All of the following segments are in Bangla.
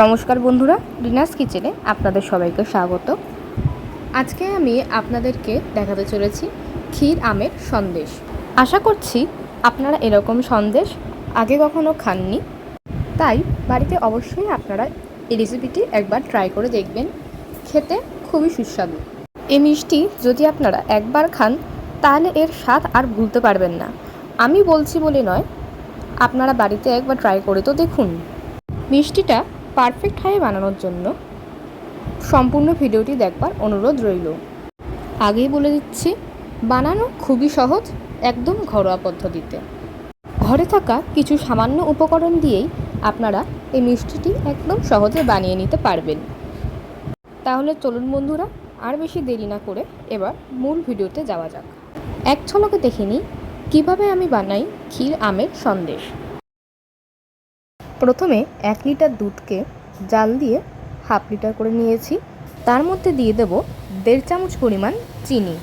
নমস্কার বন্ধুরা রিনাস কিচেনে আপনাদের সবাইকে স্বাগত। আজকে আমি আপনাদেরকে দেখাতে চলেছি ক্ষীর আমের সন্দেশ। আশা করছি আপনারা এরকম সন্দেশ আগে কখনো খাননি, তাই বাড়িতে অবশ্যই আপনারা এই রেসিপিটি একবার ট্রাই করে দেখবেন, খেতে খুবই সুস্বাদু। এই মিষ্টি যদি আপনারা একবার খান, তাহলে এর স্বাদ আর ভুলতে পারবেন না। আমি বলছি বলে নয়, আপনারা বাড়িতে একবার ট্রাই করে তো দেখুন। মিষ্টিটা পারফেক্টভাবে বানানোর জন্য সম্পূর্ণ ভিডিওটি দেখবার অনুরোধ রইল। আগেই বলে দিচ্ছি, বানানো খুবই সহজ, একদম ঘরোয়া পদ্ধতিতে। ঘরে থাকা কিছু সামান্য উপকরণ দিয়েই আপনারা এই মিষ্টিটি একদম সহজে বানিয়ে নিতে পারবেন। তাহলে চলুন বন্ধুরা, আর বেশি দেরি না করে এবার মূল ভিডিওতে যাওয়া যাক। এক ঝলকে দেখে নিই, কীভাবে আমি বানাই ক্ষীর আমের সন্দেশ। প্রথমে এক লিটার দুধকে জাল দিয়ে হাফ লিটার করে নিয়েছি। তার মধ্যে দিয়ে দেব দেড় চামচ পরিমাণ চিনি।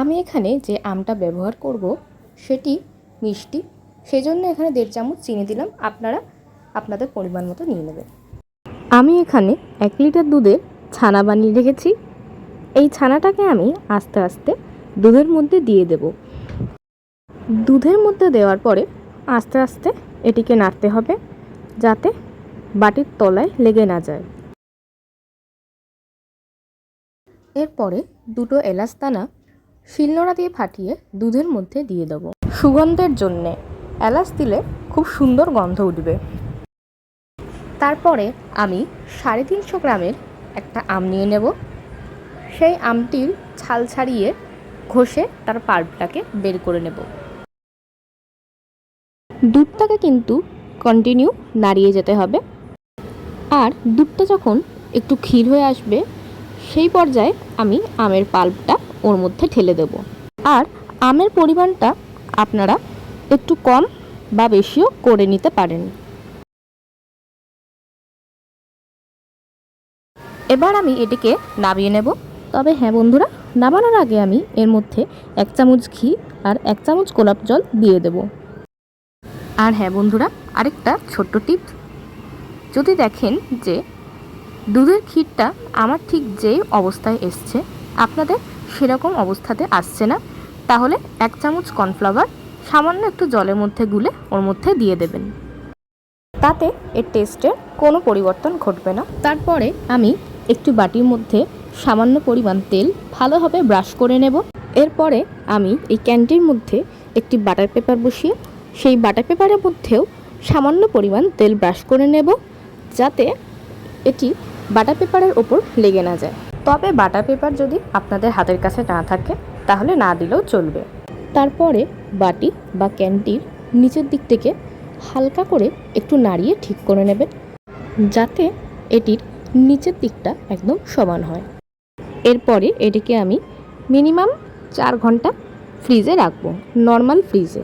আমি এখানে যে আমটা ব্যবহার করব, সেটি মিষ্টি। সেই জন্য এখানে দেড় চামচ চিনি দিলাম। আপনারা আপনাদের পরিমাণ মতো নিয়ে নেবেন। আমি এখানে এক লিটার দুধের ছানা বানিয়ে রেখেছি। এই ছানাটাকে আমি আস্তে আস্তে দুধের মধ্যে দিয়ে দেব। দুধের মধ্যে দেওয়ার পরে আস্তে আস্তে এটিকে নাড়তে হবে। যাতে বাটির তলায় লেগে না যায়। এরপরে দুটো এলাচ দানা শিলনোড়া দিয়ে ফাটিয়ে দুধের মধ্যে দিয়ে দেবো। সুগন্ধের জন্যে এলাচ দিলে খুব সুন্দর গন্ধ উঠবে। তারপরে আমি সাড়ে তিনশো গ্রামের একটা আম নিয়ে নেব। সেই আমটির ছাল ছাড়িয়ে ঘষে তার পাল্পটাকে বের করে নেব। দুধটাকে কিন্তু কন্টিনিউ নাড়িয়ে যেতে হবে। আর দুধটা যখন একটু ক্ষীর হয়ে আসবে, সেই পর্যায়ে আমি আমের পাল্পটা ওর মধ্যে ঠেলে দেব। আর আমের পরিমাণটা আপনারা একটু কম বা বেশিও করে নিতে পারেন। এবার আমি এটিকে নামিয়ে নেব। তবে হ্যাঁ বন্ধুরা নামানোর আগে আমি এর মধ্যে এক চামচ ঘি আর এক চামচ গোলাপ জল দিয়ে দেবো। আর হ্যাঁ বন্ধুরা আরেকটা ছোট্ট টিপ। যদি দেখেন যে দুধের ক্ষীরটা আমার ঠিক যেই অবস্থায় এসছে, আপনাদের সেরকম অবস্থাতে আসছে না, তাহলে এক চামচ কর্নফ্লাওয়ার সামান্য একটু জলের মধ্যে গুলে ওর মধ্যে দিয়ে দেবেন। তাতে এর টেস্টের কোনো পরিবর্তন ঘটবে না। তারপরে আমি একটু বাটির মধ্যে সামান্য পরিমাণ তেল ভালোভাবে ব্রাশ করে নেব। এরপরে আমি এই ক্যান্টির মধ্যে একটি বাটার পেপার বসিয়ে, সেই বাটার পেপারের মধ্যেও সামান্য পরিমাণ তেল ব্রাশ করে নেব যাতে এটি বাটার পেপারের ওপর লেগে না যায়। তবে বাটার পেপার যদি আপনাদের হাতের কাছে না থাকে তাহলে না দিলেও চলবে। তারপরে বাটি বা ক্যানটির নিচের দিক থেকে হালকা করে একটু নাড়িয়ে ঠিক করে নেবেন যাতে এটির নিচের দিকটা একদম সমান হয়। এরপরে এটিকে আমি মিনিমাম চার ঘণ্টা ফ্রিজে রাখব নর্মাল ফ্রিজে।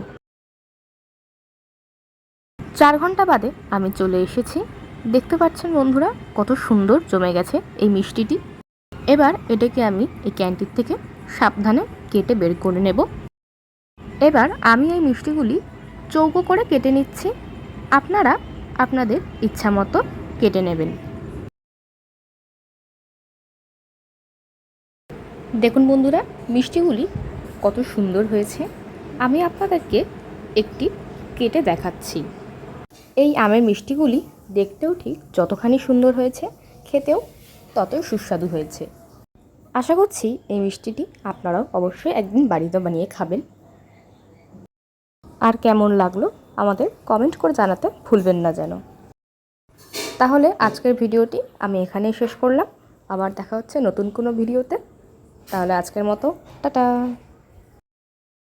চার ঘণ্টা বাদে আমি চলে এসেছি। দেখতে পাচ্ছেন বন্ধুরা, কত সুন্দর জমে গেছে এই মিষ্টিটি। এবার এটাকে আমি এই ক্যান্টিন থেকে সাবধানে কেটে বের করে নেব। এবার আমি এই মিষ্টিগুলি চৌকো করে কেটে নিচ্ছি। আপনারা আপনাদের ইচ্ছা মতো কেটে নেবেন। দেখুন বন্ধুরা, মিষ্টিগুলি কত সুন্দর হয়েছে। আমি আপনাদেরকে একটি কেটে দেখাচ্ছি। এই আমের মিষ্টিগুলি দেখতেও ঠিক যতখানি সুন্দর হয়েছে, খেতেও ততই সুস্বাদু হয়েছে। আশা করছি এই মিষ্টিটি আপনারাও অবশ্যই একদিন বাড়িতে বানিয়ে খাবেন। আর কেমন লাগল আমাদের কমেন্ট করে জানাতে ভুলবেন না যেন। তাহলে আজকের ভিডিওটি আমি এখানেই শেষ করলাম। আবার দেখা হচ্ছে নতুন কোনো ভিডিওতে। তাহলে আজকের মতো, টাটা!